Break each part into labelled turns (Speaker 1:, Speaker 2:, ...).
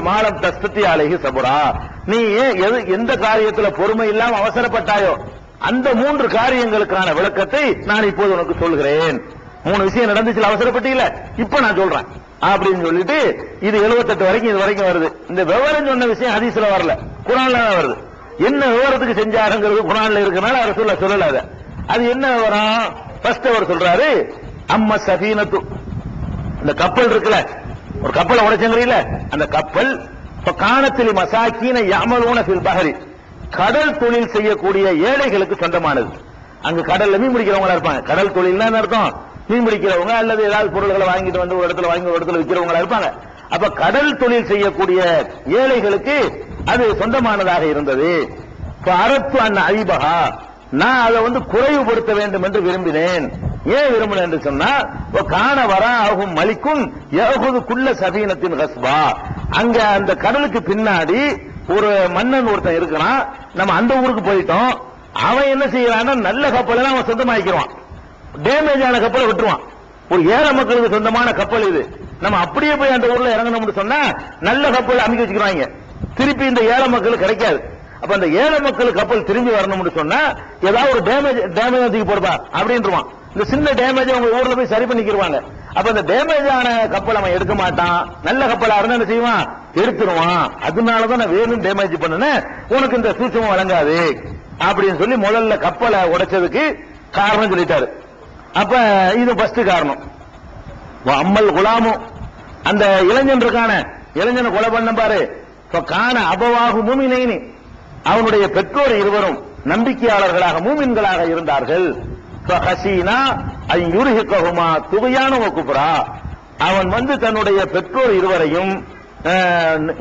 Speaker 1: மாலம் தஸ்தி அழகி சபுரா. நீ ஏன் எது எந்த காரியத்துல பொறுமை இல்லாம அவசரப்பட்டாயோ அந்த மூன்று காரியங்களுக்கான விளக்கத்தை நான் இப்போது உனக்கு சொல்கிறேன். மூணு விஷயம் நடந்துச்சுல அவசரப்பட்டீங்கள? இப்ப நான் சொல்றேன். அப்படின்னு சொல்லிட்டு இது 78 வரைக்கும் இது வரைக்கும் வருது. இந்த விவரம் சொன்ன விஷயம் ஹதீஸ்ல வரல. குரான்ல தான் வருது. என்ன விவரத்துக்கு செஞ்சாருங்கிறது குரான்ல இருக்கனால அவர் சொல்ல சொல்லல அத. அது என்ன விவரம்? ஃபர்ஸ்ட் அவர் சொல்றாரு அம்ம சஃபீனத்து. இந்த கப்பல் இருக்குல்ல ஒரு கப்பலை உடைச்சங்கிறீல அந்த கப்பல் இப்ப காணத்தில் மசாக்கீன யாமலூன ஃபில் பஹரி. கடல் தொழில் செய்யக்கூடிய ஏழைகளுக்கு சொந்தமானது. அங்க கடல்ல மீன் பிடிக்கிறவங்களா இருப்பாங்க. கடல் தொழில்னா என்ன அர்த்தம்? மீன் பிடிக்கிறவங்க அல்லது ஏதாவது பொருள்களை வாங்கிட்டு வந்து ஒரு இடத்துல வாங்கி ஒரு இடத்துல விற்கிறவங்களா இருப்பாங்க. அப்ப கடல் தொழில் செய்யக்கூடிய ஏழைகளுக்கு அது சொந்தமானதாக இருந்தது. இப்ப அண்ணன் அண்ண நான் அதை வந்து குறைவுபடுத்த வேண்டும் என்று விரும்பினேன். ஏன் விரும்பல என்று சொன்னா காண வரா ஆகும் மலிக்கும் குள்ள சபீனத்தின் ஹஸ்பா அங்க அந்த கடலுக்கு பின்னாடி ஒரு மன்னன் ஒருத்தன் இருக்கிறான். நம்ம அந்த ஊருக்கு போயிட்டோம். அவன் என்ன செய்யறான்னா நல்ல கப்பலை அவன் சொந்தமாக்கிடுவான். டேமேஜ் ஆன கப்பலை விட்டுருவான். ஒரு ஏழை மக்களுக்கு சொந்தமான கப்பல் இது. நம்ம அப்படியே போய் அந்த ஊர்ல இறங்கணும்னு சொன்னா நல்ல கப்பல் அமைக்க வச்சுக்கிறாங்க. திருப்பி இந்த ஏழை மக்களுக்கு கிடைக்காது. அப்ப அந்த ஏழை மக்கள் கப்பல் திரும்பி வரணும்னு சொன்னா ஏதாவது ஒரு டேமேஜ் டேமேஜ் தூக்கி போடுவா அப்படின்றான் இந்த சின்ன டேமேஜ் அவங்க ஊர்ல போய் சரி பண்ணிக்கிருவாங்க. அப்ப இந்த டேமேஜ் ஆன கப்பல் அவன் எடுக்க மாட்டான். நல்ல கப்பலா இருந்தா என்ன செய்வான்? எடுத்துருவான். அதனாலதான் நான் வேணும் டேமேஜ் பண்ணுனேன் உனக்கு இந்த சூட்சமும் வழங்காது. அப்படின்னு சொல்லி முதல்ல கப்பலை உடைச்சதுக்கு காரணம் சொல்லிட்டாரு. அப்ப இது ஃபர்ஸ்ட் காரணம். அம்மல் குலாமும் அந்த இளைஞன் இருக்கான இளைஞனை கொலை பண்ண பாரு. இப்ப காண அபவாகு மூமினைனி. அவனுடைய பெற்றோர் இருவரும் நம்பிக்கையாளர்களாக மூமின்களாக இருந்தார்கள். ஹசீனா ஐயுருஹிகஹுமா துகையான குப்ரா அவன் வந்து தன்னுடைய பெற்றோர் இருவரையும்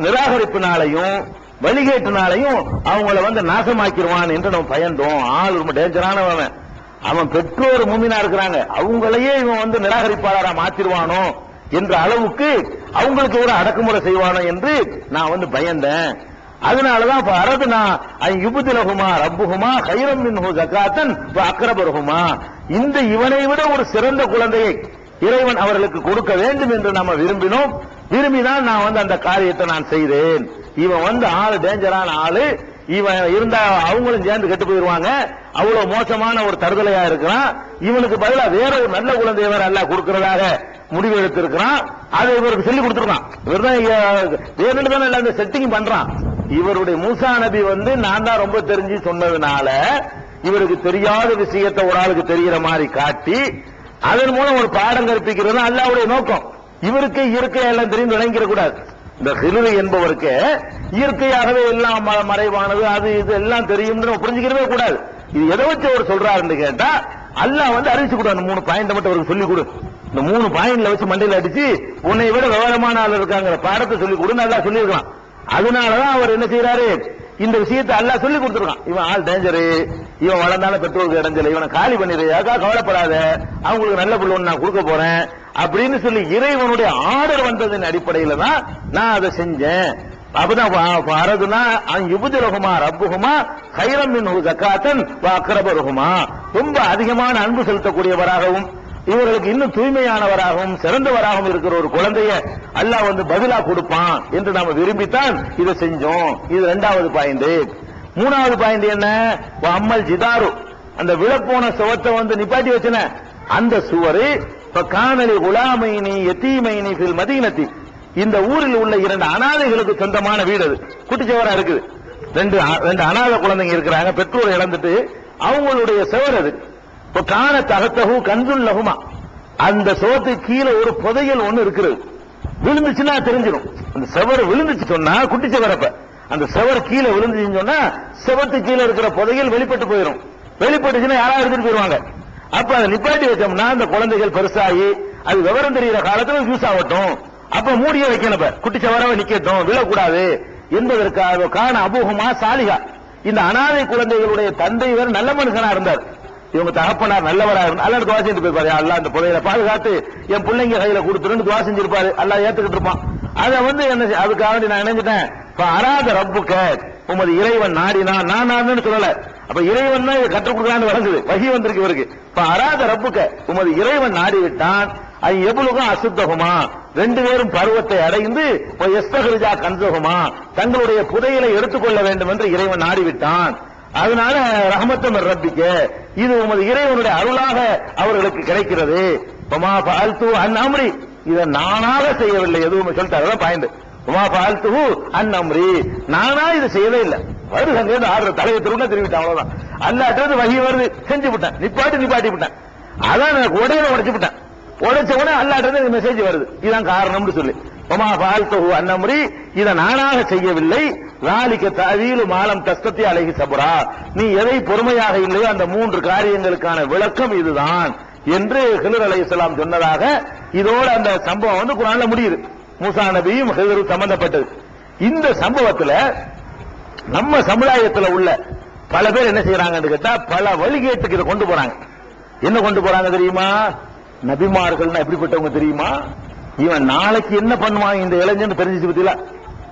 Speaker 1: நிராகரிப்பினாலையும் வழிகேட்டினாலையும் அவங்கள வந்து நாசமாக்கிடுவான் என்று நம்ம பயந்தோம். ஆள் ரொம்ப டேஞ்சரானவன் அவன் பெற்றோர் மூமினா இருக்கிறாங்க. அவங்களையே இவன் வந்து நிராகரிப்பாளரா மாத்திருவானோ என்ற அளவுக்கு அவங்களுக்கு ஒரு அடக்குமுறை செய்வானோ என்று நான் வந்து பயந்தேன். அதனாலதான் இப்ப அரதுனா யுபுதிலகுமா ரப்புகுமா கைரம் மின்ஹு ஜகாத்தன் அக்ரபருகுமா. இந்த இவனை விட ஒரு சிறந்த குழந்தையை இறைவன் அவர்களுக்கு கொடுக்க வேண்டும் என்று நம்ம விரும்பினோம். விரும்பினால் நான் வந்து அந்த காரியத்தை நான் செய்தேன். இவன் வந்து ஆள் டேஞ்சரான ஆளு. இவன் இருந்தா அவங்களும் சேர்ந்து கெட்டு போயிருவாங்க. அவ்வளவு மோசமான ஒரு தருதலையா இருக்கிறான். இவனுக்கு பதிலா வேற ஒரு நல்ல குழந்தை வேற அல்ல கொடுக்கறதாக முடிவு எடுத்திருக்கிறான். அதை இவருக்கு சொல்லி கொடுத்துருக்கான். இவர் தான் வேறு தானே அந்த செட்டிங் பண்றான். இவருடைய மூசா நபி வந்து நான் தான் ரொம்ப தெரிஞ்சு சொன்னதுனால இவருக்கு தெரியாத விஷயத்தை ஒரு ஆளுக்கு தெரிகிற மாதிரி காட்டி அதன் மூலம் ஒரு பாடம் கற்பிக்கிறது அல்லாவுடைய நோக்கம். இவருக்கு இயற்கை எல்லாம் தெரிந்து விளங்கிடக்கூடாது இந்த ஹிலுவை என்பவருக்கு இயற்கையாகவே எல்லாம் ம- மறைவானது அது இது எல்லாம் தெரியும்னு நம்ம புரிஞ்சுக்கிறவே கூடாது. இது எதை வச்சு அவர் சொல்றாருன்னு கேட்டா அல்லாஹ் வந்து அறிவிச்சு கொடு அந்த மூணு பாயிண்ட் மட்டும் அவருக்கு சொல்லிக் கொடு. இந்த மூணு பாயிண்ட்ல வச்சு மண்டையில அடிச்சு உன்னை விட விவரமான ஆள் இருக்காங்கிற பாடத்தை சொல்லிக் கொடுன்னு நல்லா சொல்லியிருக்கலாம் அதனாலதான் அவர் என்ன செய்யறாரு இந்த விஷயத்தை அல்லாஹ் சொல்லி கொடுத்துருக்கான். இவன் ஆள் டேஞ்சரு இவன் வளர்ந்தாலும் பெற்றோருக்கு இடைஞ்சல இவனை காலி பண்ணிடு அதுக்காக கவலைப்படாத அவங்களுக்கு நல்ல பிள்ளை ஒன்று நான் கொடுக்க போறேன். அப்படின்னு சொல்லி இறைவனுடைய ஆர்டர் வந்ததின் அடிப்படையில தான் நான் அதை செஞ்சேன். அப்பதான் அரதுனா யுபுதிரகுமா ரப்புகுமா கைரம் ஜக்காத்தன் அக்கரபருகுமா ரொம்ப அதிகமான அன்பு செலுத்தக்கூடியவராகவும் இவர்களுக்கு இன்னும் தூய்மையானவராகவும் சிறந்தவராகவும் இருக்கிற ஒரு குழந்தைய அல்லாஹ் வந்து பதிலா கொடுப்பான் என்று நாம விரும்பித்தான் இதை செஞ்சோம். இது ரெண்டாவது பாயிண்ட். மூணாவது பாயிண்ட் என்ன? வ அம்மல் ஜிதாரு. அந்த விழப்போன சுவத்தை வந்து நிப்பாட்டி வச்சுன. அந்த சுவரு காணலி குலாமைனி எத்தீமைனி ஃபில் மதீனத்தி இந்த ஊரில் உள்ள இரண்டு அனாதைகளுக்கு சொந்தமான வீடு அது. குட்டிச்சவரா இருக்குது. ரெண்டு ரெண்டு அனாதை குழந்தைங்க இருக்கிறாங்க. பெற்றோர் இழந்துட்டு அவங்களுடைய சுவர் அது. இப்ப காண தகத்தகு கன்றுல் லகுமா. அந்த சோத்து கீழே ஒரு புதையல் ஒண்ணு இருக்கிறது. விழுந்துச்சுன்னா தெரிஞ்சிடும். அந்த செவர் விழுந்துச்சு சொன்னா குட்டி செவரப்ப அந்த செவர் கீழே விழுந்துச்சுன்னு சொன்னா செவத்து கீழே இருக்கிற புதையல் வெளிப்பட்டு போயிடும் வெளிப்பட்டுச்சுன்னா யாராவது எடுத்துட்டு போயிருவாங்க. அப்ப அதை நிப்பாட்டி வச்சோம்னா அந்த குழந்தைகள் பெருசாகி அது விவரம் தெரிகிற காலத்துல யூஸ் ஆகட்டும் அப்ப மூடிய வைக்கணும் குட்டி செவரவை நிக்கட்டும் விழக்கூடாது. என்பதற்காக காண அபூகமா சாலிகா. இந்த அனாதை குழந்தைகளுடைய தந்தை வேற நல்ல மனுஷனா இருந்தார். இவங்க தகப்பனார் நல்லவரா இருந்தா அல்லா துவா செஞ்சு போயிருப்பாரு. அல்லா அந்த புதையில பாதுகாத்து என் பிள்ளைங்க கையில கொடுத்துருன்னு துவா செஞ்சிருப்பாரு. அல்லா ஏத்துக்கிட்டு இருப்பான். அதை வந்து என்ன அதுக்காக நான் நினைஞ்சிட்டேன் அராத ரப்புக்க உமது இறைவன் நாடினா நான் நான் சொல்லல. அப்ப இறைவன் தான் இதை கற்றுக் கொடுக்கலான்னு வழங்குது வகி வந்திருக்கு இவருக்கு. இப்ப அராத ரப்புக்க உமது இறைவன் நாடி விட்டான் அது எவ்வளவு அசுத்தகுமா? ரெண்டு பேரும் பருவத்தை அடைந்து எஸ்தகரிஜா கந்தகுமா தங்களுடைய புதையலை எடுத்துக்கொள்ள வேண்டும் என்று இறைவன் நாடிவிட்டான். அதனால ரஹமத்தம் ரப்பிக்க இது உமது இறைவனுடைய அருளாக அவர்களுக்கு கிடைக்கிறது. உமா பால்து அந்நம்ரி இதை நானாக செய்யவில்லை. எதுவும் சொல்லிட்டாரு. பாயிண்ட் உமா பால்து அந்நம்ரி நானா இது செய்யவே இல்லை. வருது அங்க இருந்து ஆடுற தலையை திரும்ப திரும்பிட்டேன் அவ்வளவுதான். அல்லாட்டது வகி வருது செஞ்சு விட்டேன் நிப்பாட்டி நிப்பாட்டி விட்டேன். அதான் எனக்கு உடனே உடைச்சு விட்டேன் உடைச்ச உடனே அல்லாட்டது மெசேஜ் வருது. இதான் காரணம்னு சொல்லி. ஒமா பால்தஹு அன்னமுறி இதை நானாக செய்யவில்லை. நாளிக்க தவீலு மாலம் தஸ்தத்தை அழகி சபுரா. நீ எதை பொறுமையாக இல்லையோ அந்த மூன்று காரியங்களுக்கான விளக்கம் இதுதான். என்று ஹிலர் அலைஹிஸ்ஸலாம் சொன்னதாக இதோட அந்த சம்பவம் வந்து குரான்ல முடியுது. மூசா நபியும் ஹிலரும் சம்பந்தப்பட்டது. இந்த சம்பவத்துல நம்ம சமுதாயத்துல உள்ள பல பேர் என்ன செய்யறாங்கன்னு கேட்டா பல வழிகேட்டுக்கு இதை கொண்டு போறாங்க. என்ன கொண்டு போறாங்க தெரியுமா? நபிமார்கள் எப்படிப்பட்டவங்க தெரியுமா? இவன் நாளைக்கு என்ன பண்ணுவான்? இந்த இளைஞன் தெரிஞ்சிச்சு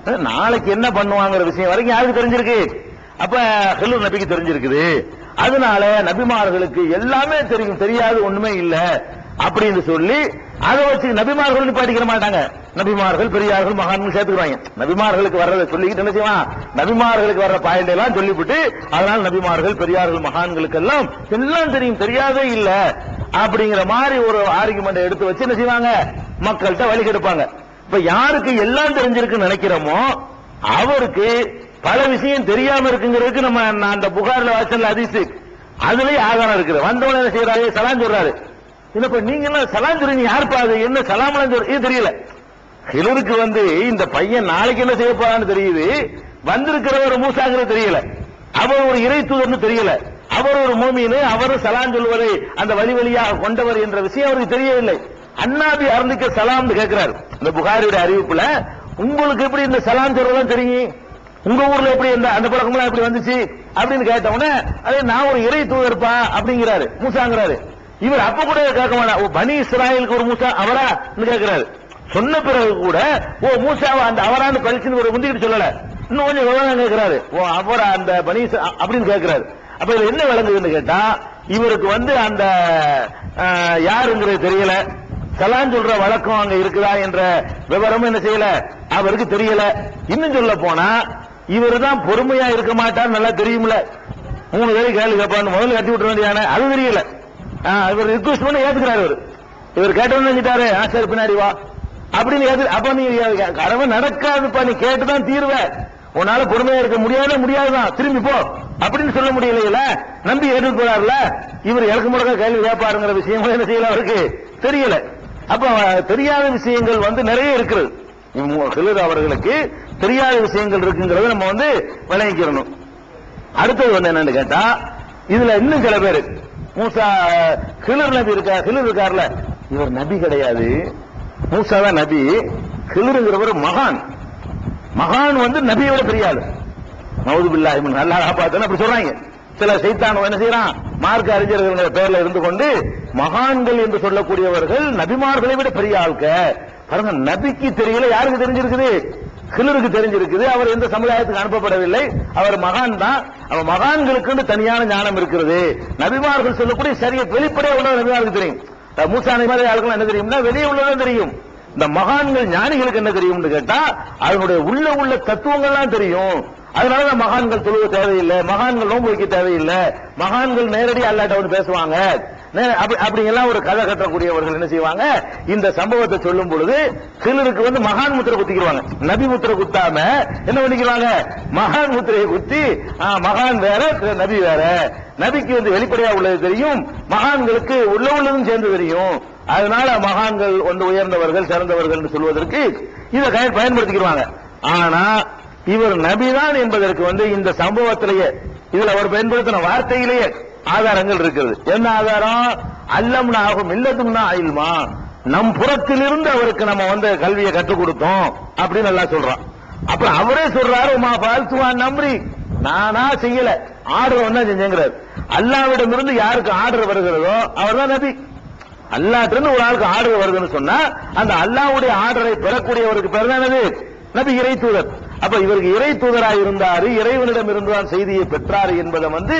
Speaker 1: பத்தில நாளைக்கு என்ன பண்ணுவாங்கிற விஷயம் வரைக்கும் யாருக்கு தெரிஞ்சிருக்கு? அப்ப ஹெல்லூர் நபிக்கு தெரிஞ்சிருக்குது. அதனால நபிமார்களுக்கு எல்லாமே தெரியும். தெரியாது ஒண்ணுமே இல்ல. அப்படின்னு சொல்லி அதை வச்சு நபிமார்கள் நிப்பாட்டிக்கிற மாட்டாங்க. நபிமார்கள் பெரியார்கள் மகான்கள் சேர்த்துக்கிறாங்க நபிமார்களுக்கு வர்றதை சொல்லிக்கிட்டு என்ன செய்வான்? நபிமார்களுக்கு வர்ற பாயிண்ட் எல்லாம் சொல்லிவிட்டு அதனால நபிமார்கள் பெரியார்கள் மகான்களுக்கு எல்லாம் எல்லாம் தெரியும் தெரியாதே இல்ல அப்படிங்கிற மாதிரி ஒரு ஆர்குமெண்ட் எடுத்து வச்சு என்ன செய்வாங்க? மக்கள்கிட்ட வழி கெடுப்பாங்க இப்ப யாருக்கு எல்லாம் தெரிஞ்சிருக்குன்னு நினைக்கிறோமோ அவருக்கு பல விஷயம் தெரியாம இருக்குங்கிறதுக்கு நம்ம அந்த புகார்ல வாசல் அதிசு அதுலயே ஆதாரம் இருக்குது. வந்தவன என்ன செய்யறாரு சலான் சொல்றாரு. இல்லப்ப நீங்க எல்லாம் சலான் சொல்றீங்க? யாருப்பா அது? என்ன சலாம் இது தெரியல. சிலருக்கு வந்து இந்த பையன் நாளைக்கு என்ன செய்ய போறான்னு தெரியுது. வந்திருக்கிறவர் மூசாங்கிறது தெரியல. அவர் ஒரு இறை தூதர்னு தெரியல. அவர் ஒரு மூமின்னு அவர் சலான் சொல்வதை அந்த வழி வழியாக கொண்டவர் என்ற விஷயம் அவருக்கு தெரியவில்லை. அண்ணாபி அருந்திக்க சலாம் கேட்கிறார். இந்த புகாரியுடைய அறிவிப்புல உங்களுக்கு எப்படி இந்த சலாம் சொல்றதும் தெரியும்? உங்க ஊர்ல எப்படி இந்த அந்த பழக்கம்லாம் எப்படி வந்துச்சு? அப்படின்னு கேட்ட உடனே அதே நான் ஒரு இறை தூதர்ப்பா? அப்படிங்கிறாரு. மூசாங்கிறாரு. இவர் அப்ப கூட கேட்க மாட்டா பனி இஸ்ராயலுக்கு ஒரு மூசா அவரா? கேட்கிறாரு. சொன்ன பிறகு கூட ஓ மூசாவா அந்த அவரான்னு பரிசுன்னு ஒரு முந்திக்கிட்டு சொல்லல. இன்னும் கொஞ்சம் விவரம் கேட்கிறாரு. ஓ அவரா அந்த பனி அப்படின்னு கேட்கிறாரு. அப்ப இதுல என்ன விளங்குதுன்னு கேட்டா இவருக்கு வந்து அந்த யாருங்கிறது தெரியல. சலான் சொல்ற வழக்கம் அங்க இருக்குதா என்ற விவரமும் என்ன செய்யல? அவருக்கு தெரியல. இன்னும் சொல்ல போனா இவர் தான் பொறுமையா இருக்க மாட்டார் நல்லா தெரியும்ல. மூணு பேரும் கேள்வி கேட்பான்னு முதல்ல கட்டி விட்டுற வேண்டியான அது தெரியல. இவர் ரிக்வஸ்ட் பண்ணி ஏத்துக்கிறாரு இவர். இவர் கேட்டவன்னு நினைச்சிட்டாரு ஆ சரி பின்னாடி வா. அப்படின்னு அப்ப நீ கடமை நடக்காதுப்பா நீ கேட்டுதான் தீர்வ. உன்னால பொறுமையா இருக்க முடியாத முடியாதுதான். திரும்பி போ. அப்படின்னு சொல்ல முடியலையில நம்பி ஏற்று இவர் எனக்கு முடக்க கேள்வி கேட்பாருங்கிற விஷயம் என்ன செய்யல அவருக்கு? தெரியல. அப்ப தெரியாத விஷயங்கள் வந்து நிறைய இருக்கிறது. சிலர் அவர்களுக்கு தெரியாத விஷயங்கள் இருக்குங்கிறத நம்ம வந்து விளங்கிக்கிறணும். அடுத்தது வந்து என்னன்னு கேட்டா இதுல இன்னும் சில பேர். மூசா ஹிலர் நபி இருக்கா ஹிலர் இருக்கார்ல. இவர் நபி கிடையாது. மூசா தான் நபி. கிளிருங்கிறவர் மகான். மகான் வந்து நபியோட பெரிய ஆளு. மவுது பில்லாஹி நல்லா காப்பாத்தன அப்படி சொல்றாங்க. சில சைத்தான் என்ன செய்யறான்? மார்க்க அறிஞர்கள் பேர்ல இருந்து கொண்டு மகான்கள் என்று சொல்லக்கூடியவர்கள் நபிமார்களை விட பெரிய ஆள்க. பாருங்க நபிக்கு தெரியல யாருக்கு தெரிஞ்சிருக்குது? கிளருக்கு தெரிஞ்சிருக்குது. அவர் எந்த சமுதாயத்துக்கு அனுப்பப்படவில்லை. அவர் மகான் தான். அவர் மகான்களுக்கு தனியான ஞானம் இருக்கிறது. நபிமார்கள் சொல்லக்கூடிய சரிய வெளிப்படையா உள்ள நபிமாருக்கு தெரியும். மூசா நபி மாதிரி ஆளுக்கு என்ன தெரியும்னா வெளியே உள்ளதான் தெரியும். இந்த மகான்கள் ஞானிகளுக்கு என்ன தெரியும்னு கேட்டா அதனுடைய உள்ள உள்ள தத்துவங்கள்லாம் தெரியும். அதனால தான் மகான்கள் தொழுவ தேவையில்லை மகான்கள் நோன்பு வைக்க தேவையில்லை மகான்கள் நேரடி அல்லாட்ட வந்து பேசுவாங்க. நே- அப்படி அப்படிங்கெல்லாம் ஒரு கதை கட்டக்கூடியவர்கள் என்ன செய்வாங்க? இந்த சம்பவத்தை சொல்லும் பொழுது சிலருக்கு வந்து மகான் முத்திரை குத்திக்கிடுவாங்க நபி முத்திரை குத்தாம என்ன பண்ணிக்கிறாங்க மகான் முத்திரையை குத்தி மகான் வேற நபி வேற. நபிக்கு வந்து வெளிப்படையா உள்ளது தெரியும் மகான்களுக்கு உள்ள உள்ளதும் சேர்ந்து தெரியும். அதனால மகான்கள் வந்து உயர்ந்தவர்கள் சிறந்தவர்கள் என்று சொல்வதற்கு இதை பயன்படுத்திக்கிறாங்க ஆனா இவர் நபிதான் என்பதற்கு வந்து இந்த சம்பவத்திலேயே இதுல அவர் பயன்படுத்தின வார்த்தையிலேயே ஆதாரங்கள் இருக்கிறது. என்ன ஆதாரம்? அல்லம்னா ஆகும் இல்லதும்னா ஆயில்மா நம் புறத்திலிருந்து அவருக்கு நம்ம வந்து கல்வியை கற்றுக் கொடுத்தோம் அப்படின்னு நல்லா சொல்றோம் அப்புறம் அவரே சொல்றாரு உமா பால்சுவான் நம்பி நானா செய்யல. ஆர்டர் ஒன்னா செஞ்சேங்கிறார். அல்லாவிடமிருந்து யாருக்கு ஆர்டர் வருகிறதோ அவர்தான் நபி. அல்லாட்டிருந்து ஒரு ஆளுக்கு ஆர்டர் வருதுன்னு சொன்னா அந்த அல்லாவுடைய ஆர்டரை பெறக்கூடியவருக்கு பேர் தான் என்னது? நபி இறை தூதர். அப்ப இவருக்கு இறை தூதராக இருந்தாரு இறைவனிடம் இருந்துதான் செய்தியை பெற்றாரு என்பதை வந்து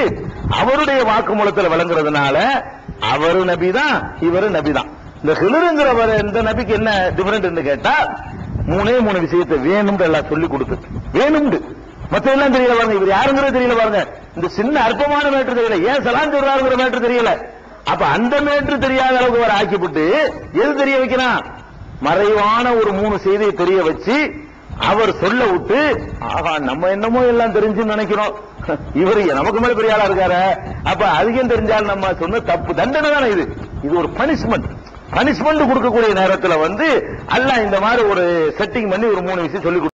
Speaker 1: அவருடைய வாக்குமூலத்தில் வழங்குறதுனால அவரு நபி தான் இவரு நபி தான். இந்த ஹிலருங்கிறவர் இந்த நபிக்கு என்ன டிஃபரெண்ட் கேட்டா மூணே மூணு விஷயத்தை வேணும் எல்லாம் சொல்லி கொடுத்து வேணும்னு. மத்த எல்லாம் தெரியல பாருங்க. இவர் யாருங்கிறது தெரியல பாருங்க. இந்த சின்ன அற்பமான மேட்ரு தெரியல. ஏன் சலாம் சொல்றாருங்கிற மேட்ரு தெரியல. அப்ப அந்த மேட்ரு தெரியாத அளவுக்கு அவர் ஆக்கிவிட்டு எது தெரிய வைக்கிறான் மறைவான ஒரு மூணு செய்தியை தெரிய வச்சு அவர் சொல்ல விட்டு ஆஹா நம்ம என்னமோ எல்லாம் தெரிஞ்சுன்னு நினைக்கிறோம். இவரு நமக்கு மேல பெரிய ஆளா இருக்காரு. அப்ப அதிகம் தெரிஞ்சால் நம்ம சொன்ன தப்பு தண்டனை தானே இது. இது ஒரு பனிஷ்மெண்ட் பனிஷ்மெண்ட் கொடுக்கக்கூடிய நேரத்துல வந்து அல்ல இந்த மாதிரி ஒரு செட்டிங் பண்ணி ஒரு மூணு விஷயம் சொல்லி